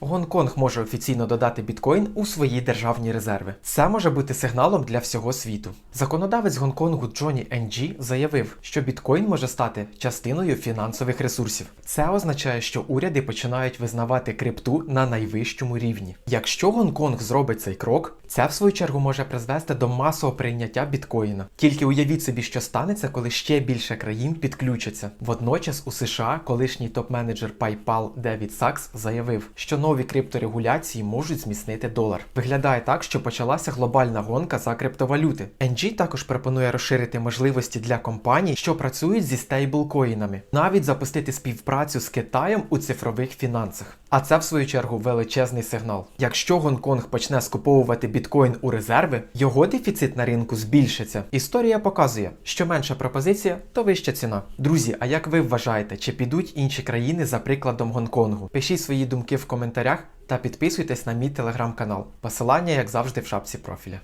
Гонконг може офіційно додати біткоін у свої державні резерви. Це може бути сигналом для всього світу. Законодавець Гонконгу Джоні Енджі заявив, що біткоін може стати частиною фінансових ресурсів. Це означає, що уряди починають визнавати крипту на найвищому рівні. Якщо Гонконг зробить цей крок, це в свою чергу може призвести до масового прийняття біткоїна. Тільки уявіть собі, що станеться, коли ще більше країн підключаться. Водночас у США колишній топ-менеджер PayPal Девід Сакс заявив, що нові крипторегуляції можуть зміцнити долар. Виглядає так, що почалася глобальна гонка за криптовалюти. NG також пропонує розширити можливості для компаній, що працюють зі стейблкоїнами, навіть запустити співпрацю з Китаєм у цифрових фінансах. А це в свою чергу величезний сигнал. Якщо Гонконг почне скуповувати біткоін у резерви, його дефіцит на ринку збільшиться. Історія показує, що менша пропозиція, то вища ціна. Друзі, а як ви вважаєте, чи підуть інші країни за прикладом Гонконгу? Пишіть свої думки в коментарях та підписуйтесь на мій телеграм-канал. Посилання, як завжди, в шапці профіля.